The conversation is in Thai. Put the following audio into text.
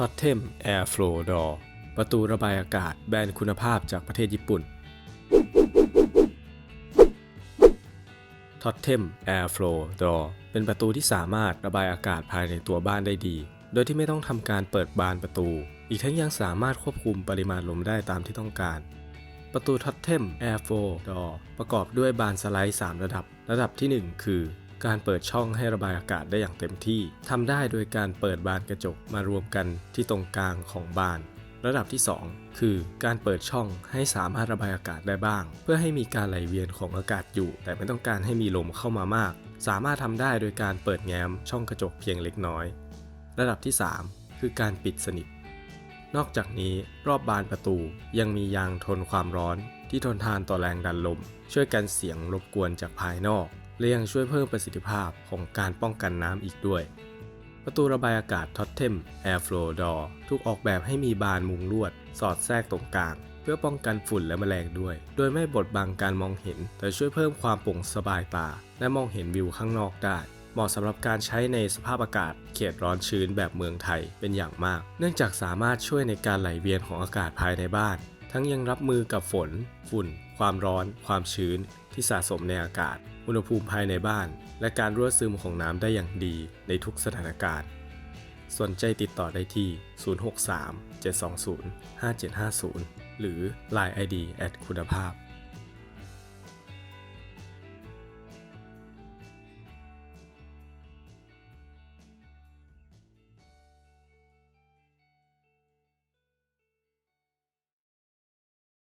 t o t t e m Airflow Door ประตูระบายอากาศแบรนด์คุณภาพจากประเทศญี่ปุ่น t o t t e m Airflow Door เป็นประตูที่สามารถระบายอากาศภายในตัวบ้านได้ดี โดยที่ไม่ต้องทำการเปิดบานประตู อีกทั้งยังสามารถควบคุมปริมาณลมได้ตามที่ต้องการ ประตู t o t t e m Airflow Door ประกอบด้วยบานสไลด์ 3 ระดับ ระดับทีหนึ่1 คือ การเปิดช่องให้ระบายอากาศได้อย่างเต็มที่ทำได้โดยการเปิดบานกระจกมารวมกันที่ตรงกลางของบาน ระดับที่ 2 คือการเปิดช่องให้สามารถระบายอากาศได้บ้าง เพื่อให้มีการไหลเวียนของอากาศอยู่ แต่ไม่ต้องการให้มีลมเข้ามามาก สามารถทำได้โดยการเปิดแง้มช่องกระจกเพียงเล็กน้อย ระดับที่ 3 คือการปิดสนิท นอกจากนี้รอบบานประตูยังมียางทนความร้อนที่ทนทานต่อแรงดันลม ช่วยกันเสียงรบกวนจากภายนอก และยังช่วยเพิ่มประสิทธิภาพของการป้องกันน้ำอีกด้วย ประตูระบายอากาศ Totem Airflow Door ถูกออกแบบให้มีบานมุงลวด สอดแทรกตรงกลาง เพื่อป้องกันฝุ่นและแมลงด้วย โดยไม่บดบังการมองเห็น แต่ช่วยเพิ่มความโปร่งสบายตา และมองเห็นวิวข้างนอกได้ เหมาะสำหรับการใช้ในสภาพอากาศ เขตร้อนชื้นแบบเมืองไทยเป็นอย่างมาก เนื่องจากสามารถช่วยในการไหลเวียนของอากาศภายในบ้าน ทั้งยังรับมือกับฝน ฝุ่น ความร้อน ความชื้น ที่สะสมในอากาศ อุณหภูมิภายในบ้าน และการรั่วซึมของน้ำได้อย่างดีในทุกสถานการณ์ สนใจติดต่อได้ที่ 063 720 5750 หรือ Line ID แอดคุณภาพ